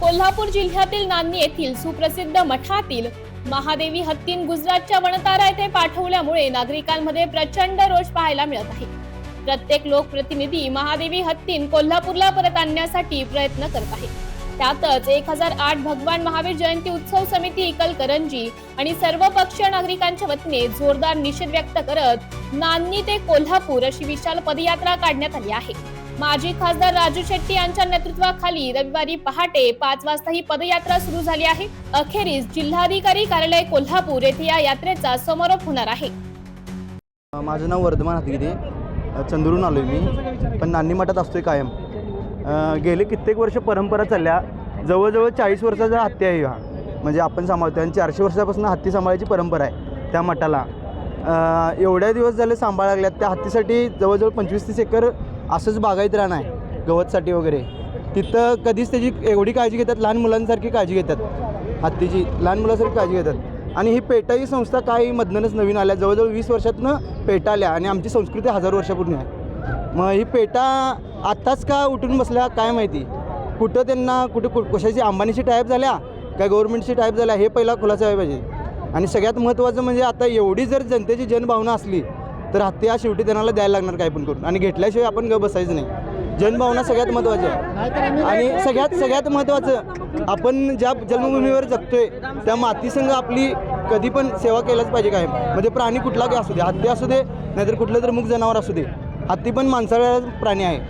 कोल्हापूर जिल्ह्यातील नान्नी येथील सुप्रसिद्ध मठातील महादेवी हत्तीन गुजरातच्या वणतारा येथे पाठवल्यामुळे नागरिकांमध्ये प्रचंड रोष पाहायला मिळत आहे. प्रत्येक लोकप्रतिनिधी महादेवी हत्तीन कोल्हापूरला परत आणण्यासाठी प्रयत्न करत आहे. त्यातच एक हजार आठ भगवान महावीर जयंती उत्सव समिती इकलकरंजी आणि सर्व पक्षीय नागरिकांच्या वतीने जोरदार निषेध व्यक्त करत नान्नी ते कोल्हापूर अशी विशाल पदयात्रा काढण्यात आली आहे. माजी खासदार राजू शेट्टी यांच्या नेतृत्वाखाली रविवारी पहाटे पाच वाजता ही पदयात्रा सुरू झाली आहे. अखेरीस जिल्हाधिकारी कार्यालय कोल्हापूर येथे या यात्रेचा समारोप होणार आहे. माझं नाव वर्धमान हातगिरे. चंद्रून आलोय मी. पण नान्नी मठात असतोय कायम. गेले कित्येक वर्ष परंपरा चालल्या. जवळजवळ चाळीस वर्षाचा हत्ती आहे हा. म्हणजे आपण सांभाळतो आणि चारशे वर्षापासून हत्ती सांभाळायची परंपरा आहे त्या मठाला. एवढ्या दिवस झाले सांभाळ लागल्यात. त्या हत्तीसाठी जवळजवळ पंचवीस तीस एकर असंच बागायत राहणं आहे गवतसाठी वगैरे. तिथं कधीच त्याची एवढी काळजी घेतात लहान मुलांसारखी काळजी घेतात. हत्तीची लहान मुलांसारखी काळजी घेतात. आणि ही पेटा ही संस्था काही मधनंच नवीन आल्या जवळजवळ वीस वर्षातनं पेटा आल्या आणि आमची संस्कृती हजारो वर्षापूर्वी आहे. मग ही पेटा आत्ताच का उठून बसल्या काय माहिती? कुठं त्यांना कुठं कु कशाची अंबानीची टाईप झाल्या काय गव्हर्नमेंटची टाईप झाल्या हे पहिला खुलासा व्हायला पाहिजे. आणि सगळ्यात महत्त्वाचं म्हणजे आता एवढी जर जनतेची जनभावना असली तर हत्या शेवटी त्यांना द्यायला लागणार काय पण करून. आणि घेतल्याशिवाय आपण ग बसायचं नाही. जनभावना सगळ्यात महत्त्वाची आहे. आणि सगळ्यात सगळ्यात महत्त्वाचं आपण ज्या जन्मभूमीवर जगतोय त्या मातीसंघ आपली कधी पण सेवा केल्याच पाहिजे काय म्हणजे प्राणी कुठला काही असू दे हत्ती असू दे नाहीतर कुठलं तर मुख जनावर असू दे. हत्ती पण माणसाळा प्राणी आहे.